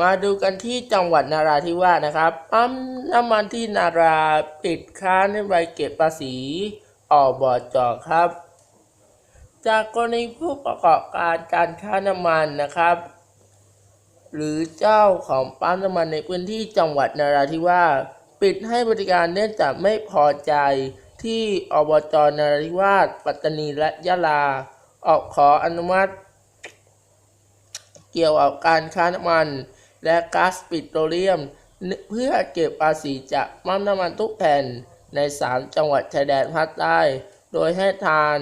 มาดูกันที่จังหวัดนาราธิวาสนะครับปั๊มน้ำมันที่นาราปิดค้านใบเก็บภาษีอบจครับ จากกรณีผู้ประกอบการการค้าน้ำมันนะครับ หรือเจ้าของปั๊มน้ำมันในพื้นที่จังหวัดนาราธิวาสปิดให้บริการเนื่องจากไม่พอใจที่อบจนาราธิวาสปัตตานีและยะลา ออกขออนุมัติ เกี่ยวกับการค้าน้ำมัน และก๊าซปิโตรเลียม เพื่อเก็บภาษีจากปั๊มน้ำมันทุกแผ่นใน 3 จังหวัดชายแดนภาคใต้ โดยให้ทาน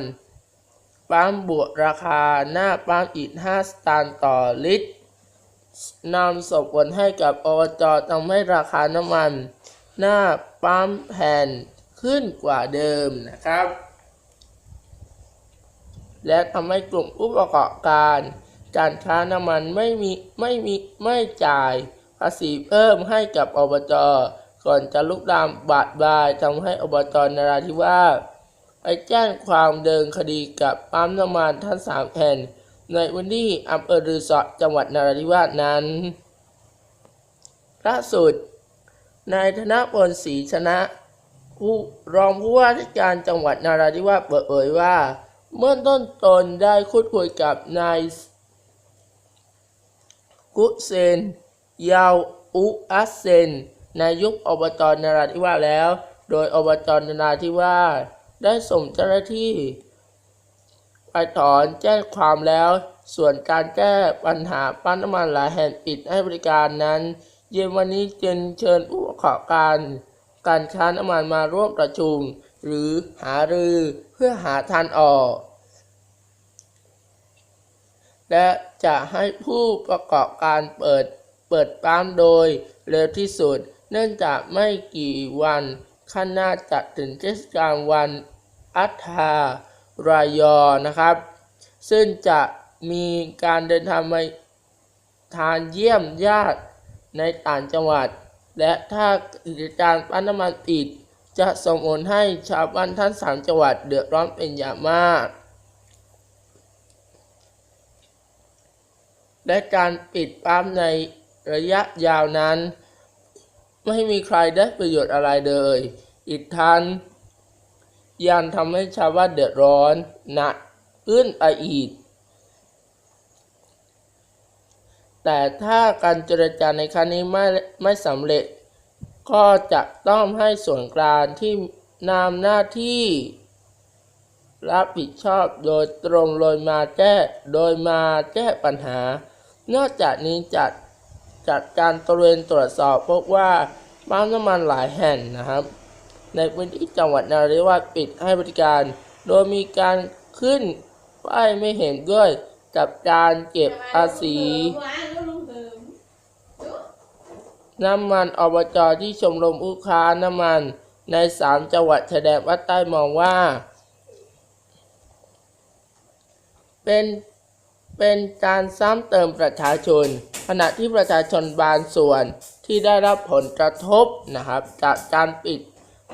ปั๊มบวกราคาหน้าปั๊มอีก 5 สตางค์ต่อลิตรนำส่งผลให้กับอบจทำให้ราคาน้ำมัน หน้าปั๊มแผ่นขึ้นกว่าเดิมนะครับ และทำให้กลุ่มผู้ประกอบการ การค้าน้ำมันไม่มีไม่มีไม่จ่ายภาษีเพิ่มให้กับอบจก่อนจะลุกลามบาดบายทำให้อบจนราธิวาสไปแจ้งความเดินคดีกับปั๊มน้ำมันทั้งสามแห่งในวันที่อำเภอรือสอจังหวัดนราธิวาสนั้นล่าสุด นายธนพลศรีชนะ ผู้รองผู้ว่าราชการจังหวัดนราธิวาสเปิดเผยว่า เมื่อต้นตนได้คุยคุยกับนาย กุเซนยาวอุอัสเซนนายกอบตนาราธิวาสแล้ว โดยอบจนาราธิวาสได้ส่งเจ้าหน้าที่ไปถอนแจ้งความแล้ว ส่วนการแก้ปัญหาปั๊มน้ำมันหลายแห่งปิดให้บริการนั้น เย็นวันนี้จึงเชิญผู้ประกอบการ การค้าน้ำมันมาร่วมประชุม หรือหารือเพื่อหาทางออก และจะให้ผู้ประกอบการเปิดเปิดปั๊มโดยเร็วที่สุด เนื่องจากไม่กี่วันข้างหน้าจะถึงเทศกาลวันอัฏฐารายอนะครับ ซึ่งจะมีการเดินทางไปทานเยี่ยมญาติในต่างจังหวัด และถ้ากิจการปั๊มน้ำมันปิด จะส่งผลให้ชาวบ้านทั้งสามจังหวัดเดือดร้อนเป็นอย่างมาก และการปิดปั๊มในระยะยาวนั้น ไม่มีใครได้ประโยชน์อะไรเลย อีกทั้งยังทำให้ชาวบ้านเดือดร้อนหนักขึ้นไปอีก แต่ถ้าการเจรจาในครั้งนี้ไม่ไม่สำเร็จ ก็จะต้องให้ส่วนกลางที่นำหน้าที่รับผิดชอบโดยตรงโดยมาแก้โดยมาแก้ปัญหา นอกจากนี้จัดจัดการตระเวนตรวจสอบพบว่าปั๊มน้ำมันหลายแห่งนะครับ ในพื้นที่จังหวัดนราธิวาสปิดให้บริการ โดยมีการขึ้นป้ายไม่เห็นด้วยกับการเก็บภาษีน้ำมันอบจที่ชมรมผู้ค้าน้ำมันในสามจังหวัดชายแดนภาคใต้มองว่า เป็น เป็นการซ้ำเติมประชาชน ขณะที่ประชาชนบางส่วนที่ได้รับผลกระทบนะครับ จากการปิด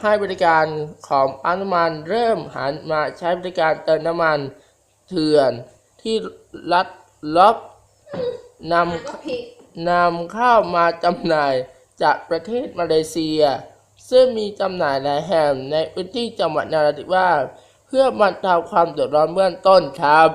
ให้บริการของปั๊มน้ำมันเริ่มหันมาใช้บริการเติมน้ำมันเถื่อนที่ลัดล็อกนำนำเข้ามาจำหน่ายจากประเทศมาเลเซีย ซึ่งมีจำหน่ายหลายแห่งในพื้นที่จังหวัดนราธิวาสเพื่อบรรเทาความเดือดร้อนเบื้องต้นครับ